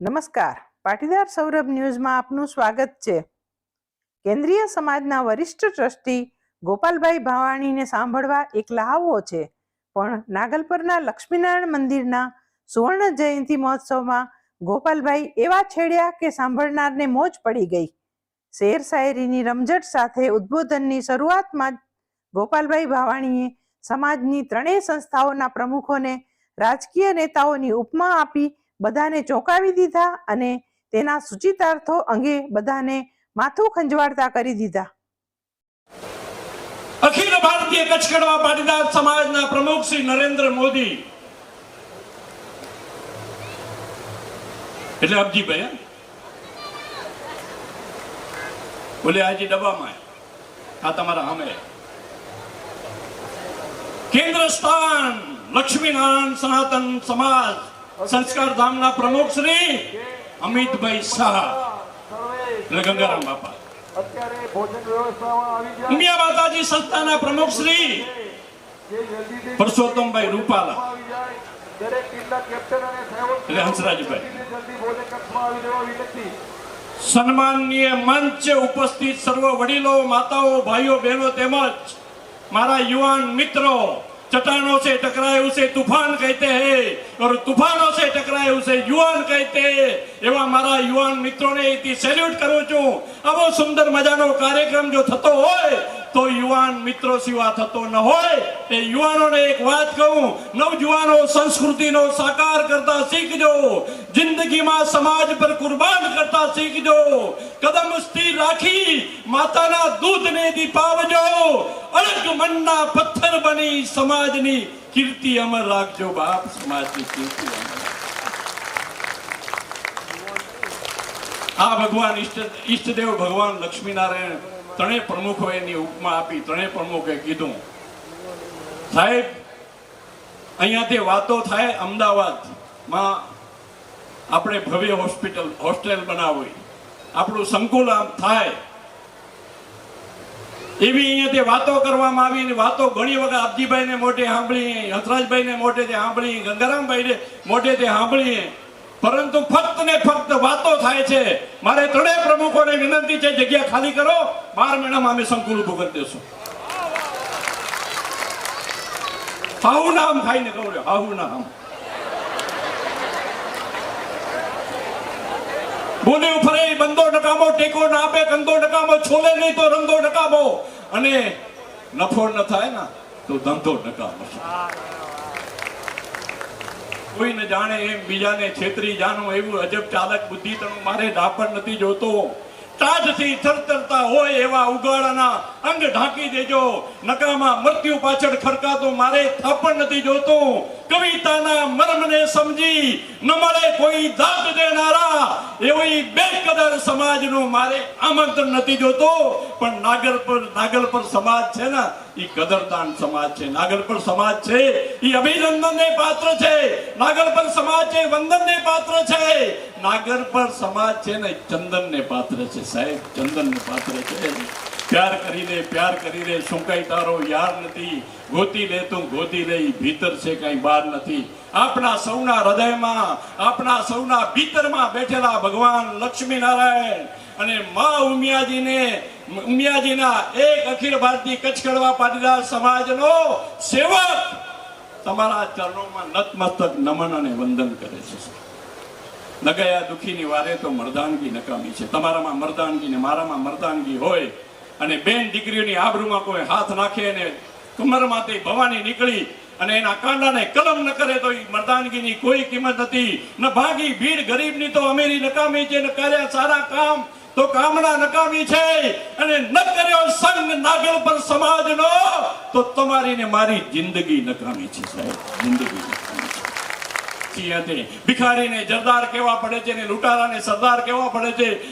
નમસ્કાર. પાટીદાર સૌરભ ન્યૂઝમાં આપનું સ્વાગત છે. કેન્દ્રીય સમાજના વરિષ્ઠ ટ્રસ્ટી ગોપાલભાઈ ભાવાણીને સાંભળવા એક લહાવો છે. પણ નાગલપરના લક્ષ્મીનારાયણ મંદિરના સુવર્ણ જયંતિ મહોત્સવમાં ગોપાલભાઈ એવા છેડ્યા કે સાંભળનારને મોજ પડી ગઈ. શેર શાયરીની રમઝટ સાથે ઉદ્બોધનની શરૂઆતમાં ગોપાલભાઈ ભાવાણીએ સમાજની ત્રણેય સંસ્થાઓના પ્રમુખોને રાજકીય નેતાઓની ઉપમા આપી બધાને ચોંકાવી દીધા અને તેના સૂચિતાર્થો અંગે બધાને માથું ખંજવાળતા કરી દીધા. અખિલ ભારતીય કચ્છ કડવા પાટીદાર સમાજના પ્રમુખ શ્રી નરેન્દ્ર મોદી. એટલે અબજીભાઈ? બોલે, આજે ડબ્બામાં આ તમારા સામે કેન્દ્ર સ્થાન લક્ષ્મીનારાયણ સનાતન સમાજ. સંસ્કાર ધામના પ્રમુખ શ્રી અમિતભાઈ શાહ. ગંગારામ બાપા. ઉમિયા માતાજી સંસ્થાના પ્રમુખ શ્રી પરસોત્તમભાઈ રૂપાલા. સન્માનનીય મંચ ઉપસ્થિત સર્વ વડીલો, માતાઓ, ભાઈઓ, બહેનો તેમજ મારા યુવાન મિત્રો चट्टानों से टकराए उसे तूफान कहते हैं और तूफानों से टकराए उसे युवान कहते हैं એવા મારા યુવાન મિત્રોને અહીંથી સેલ્યુટ કરું છું આવો સુંદર મજાનો કાર્યક્રમ જો થતો હોય તો યુવાન મિત્રો સિવા થતો ન હોય એ યુવાનોને એક વાત કહું નવજુવાનો સંસ્કૃતિનો સાકાર કરતા શીખજો જિંદગીમાં સમાજ પર કુરબાન કરતા શીખજો કદમ સ્થિર રાખી માતાના દૂધને દીપાવજો અળગ મનના પથ્થર બની સમાજની કીર્તિ અમર રાખજો બાપ, સમાજની કીર્તિ આ ભગવાન ઈષ્ટ, ઈષ્ટદેવ ભગવાન લક્ષ્મીનારાયણ ત્રણેય પ્રમુખો એની ઉપમા આપી ત્રણેય પ્રમુખે કીધું, સાહેબ, અહીંયાથી વાતો થાય અમદાવાદમાં આપણે ભવ્ય હોસ્પિટલ, હોસ્ટેલ બનાવવી. આપણું સંકુલ આમ થાય. એવી અહીંયાથી વાતો કરવામાં આવી અને વાતો ઘણી વખત આપજીભાઈને મોઢે સાંભળી, હંસરાજભાઈને મોઢેથી સાંભળી, ગંગારામભાઈને મોઢેથી સાંભળી. પરંતુ ફક્ત ને ફક્ત વાતો થાય છે. મારે ત્રણેય પ્રમુખોને વિનંતી છે, જગ્યા ખાલી કરો. બાર મહિનામાં અમે સંકુલ ઉભું કરી દેશું. આવું નામ ખાઈને કહું આવું હાહુ નામ બોલ્યું ફરે બંદો નકામો, ટેકો ના આપે, કંદો નકામો, છોલે નહીં તો રંગો નકામો. અને નફો ન થાય ને, તો ધંધો નકામો. કોઈને જાણે એમ, બીજાને છેતરી, જાણો એવું અજબ ચાલક બુદ્ધિ તણું, મારે ડાપણ નથી જોતો. ટાઢથી થરતરતા હોય એવા ઉગાડાના અંગ ઢાંકી દેજો. નકામાં મૃત્યુ પાછળ ખડકાતો મારે થાપણ નથી જોતું. કવિતાના મર્મને સમજી ન મળે કોઈ દાદ દેનારા. એવી બેકદર સમાજનું મારે આમંત્રણ નથી જોતો. પણ નાગર પર નાગર પર સમાજ છે ને એ કદરદાન સમાજ છે. નાગર પર સમાજ છે. એ અભિનંદનને પાત્ર છે. નાગલ પર સમાજ છે વંદનને પાત્ર છે. નાગર પર સમાજ છે ને ચંદન ને પાત્ર છે. સાહેબ ચંદન ને પાત્ર છે. પ્યાર કરીને પ્યાર કરીને શું કઈ તારો યાર નથી. ગોતી લે તું, ગોતી લે ભીતર છે, કઈ બહાર નથી. આપણા સૌના હૃદયમાં, આપણા સૌના ભીતરમાં બેઠેલા ભગવાન લક્ષ્મી નારાયણ અને મા ઉમિયાજીને, ઉમિયાજીના એક અખિલ ભારતીય કચ્છ કડવા પાટીદાર સમાજનો સેવક તમારા ચરણોમાં નતમસ્તક નમન અને વંદન કરે છે નગયા દુઃખીની વારે તો મરદાનગી નકામી છે. તમારામાં મરદાનગી ને મારામાં મરદાનગી હોય અને બેન દીકરીઓની આબરૂમાં કોઈ હાથ નાખે અને કમરમાંથી ભવાની નીકળી અને એના કાંડાને કલમ ન કરે તો એ મર્દાનગીની કોઈ કિંમત નથી. ન ભાગી ભીડ ગરીબની તો અમેરી નકામી છે, ને કર્યા સારા કામ. તો કામના નકામી છે અને ન કર્યો સંગ નાગલ પર સમાજનો, તો તમારી ને મારી જિંદગી નકામી છે, સાહેબ. જિંદગી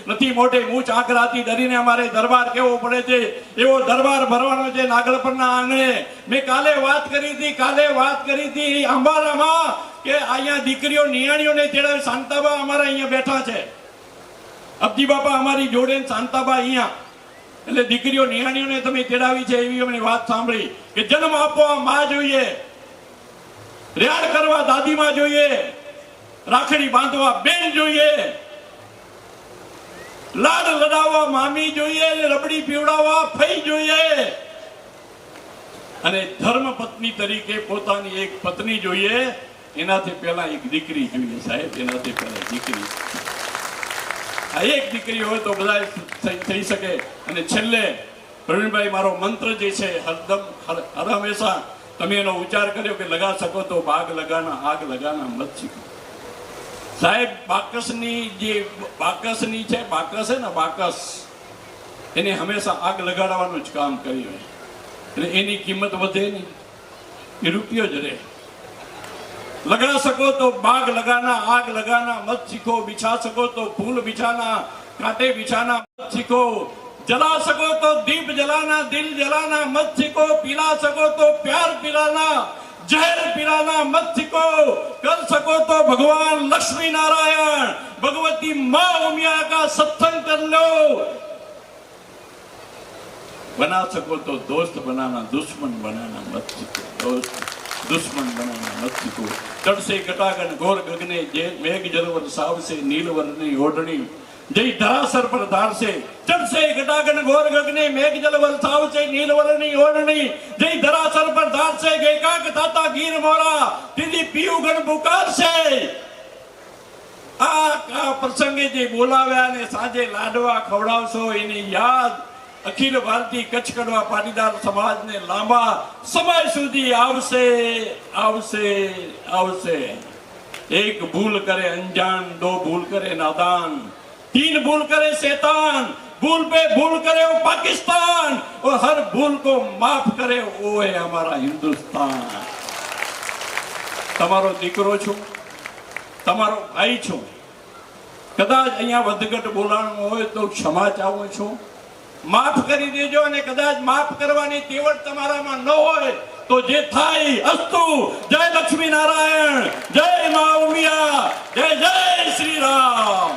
નથી મોટે મૂછ આંકડાથી ડરીને અમારે દરબાર કેવો પડે છે? એવો દરબાર ભરવાનો છે નાગલપરના આંગણે. મેં કાલે વાત કરી હતી, કાલે વાત કરી હતી અંબારામાં કે અહીંયા દીકરીઓ, નિયાણીઓને તેડાવે, શાંતાબા અમારા અહીંયા બેઠા છે. અબજી બાપા અમારી જોડે શાંતાબા અહીંયા. એટલે દીકરીઓ નિહાણીઓને તમે તેડાવી છે એવી અમને વાત સાંભળી કે જન્મ આપવા માં જોઈએ. રેડ કરવા દાદીમાં જોઈએ. રાખડી બાંધવા બેન જોઈએ. લાડ લડાવવા મામી જોઈએ, રબડી પીવડાવવા ફઈ જોઈએ. અને ધર્મ પત્ની તરીકે પોતાની એક પત્ની જોઈએ. એનાથી પહેલા એક દીકરી જોઈએ સાહેબ, એનાથી પહેલા દીકરી. એક દીકરી હોય તો બધા થઈ- શકે. અને છેલ્લે, પ્રવીણભાઈ, મારો મંત્ર જે છે, હરદમ હર હર હંમેશા તમે એનો ઉચ્ચાર કર્યો કે લગા શકો તો ભાગ લગાના આગ લગાના, મત શીખો. સાહેબ, બાકસની જે બાકસની છે, બાકસ છે ને, બાકસ, એને હંમેશા આગ લગાડવાનું જ કામ કર્યું એટલે એની કિંમત વધે નહીં. એ રૂપિયો જ રહે. लगा सको तो बाग लगाना आग लगाना मत सीखो बिछा सको तो फूल बिछाना कांटे बिछाना मत सीखो जला सको तो दीप जलाना दिल जलाना मत सीखो पिला सको तो प्यार पिलाना जहर पिलाना मत सीखो कर सको तो भगवान लक्ष्मी नारायण भगवती माँ उमिया का सत्संग कर लो बना सको तो दोस्त बनाना दुश्मन बनाना मत सीखो दोस्त દુશ્મન નથી તું. ચડશે ઘટાગન ઘોર ગગને, જે મેઘ જરૂર સાવશે નીલવરની ઓઢણી. જય ધરાસર પર ધારશે, ચડશે ઘટાગન ઘોર ગગને, મેઘ જલ વરસાવશે નીલવરની ઓઢણી. જય ધરાસર પર ધારશે ગઈ તાતા ગીર મોરા. તીજી પીયુ ગણ પુકારશે. આ કા પ્રસંગે જે બોલાવ્યા ને સાંજે લાડવા ખવડાવશો, એની યાદ અખિલ ભારતીય કચ્છ કડવા પાટીદાર સમાજને લાંબા સમય સુધી આવશે આવશે આવશે एक भूल करे अनजान दो भूल करे नादान तीन भूल करे शैतान भूल पे भूल करे वो पाकिस्तान और हर भूल को माफ करे वो है हमारा हिंदुस्तान તમારો દીકરો છું તમારો ભાઈ છું કદાચ અહીંયા વધઘટ બોલાણું હોય તો ક્ષમા ચાહું છું માફ કરી દેજો અને કદાચ માફ કરવાની તેવડ તમારામાં ન હોય તો જે થાય અસ્તુ. જય લક્ષ્મી નારાયણ, જય મા ઉમિયા, જય જય શ્રી રામ.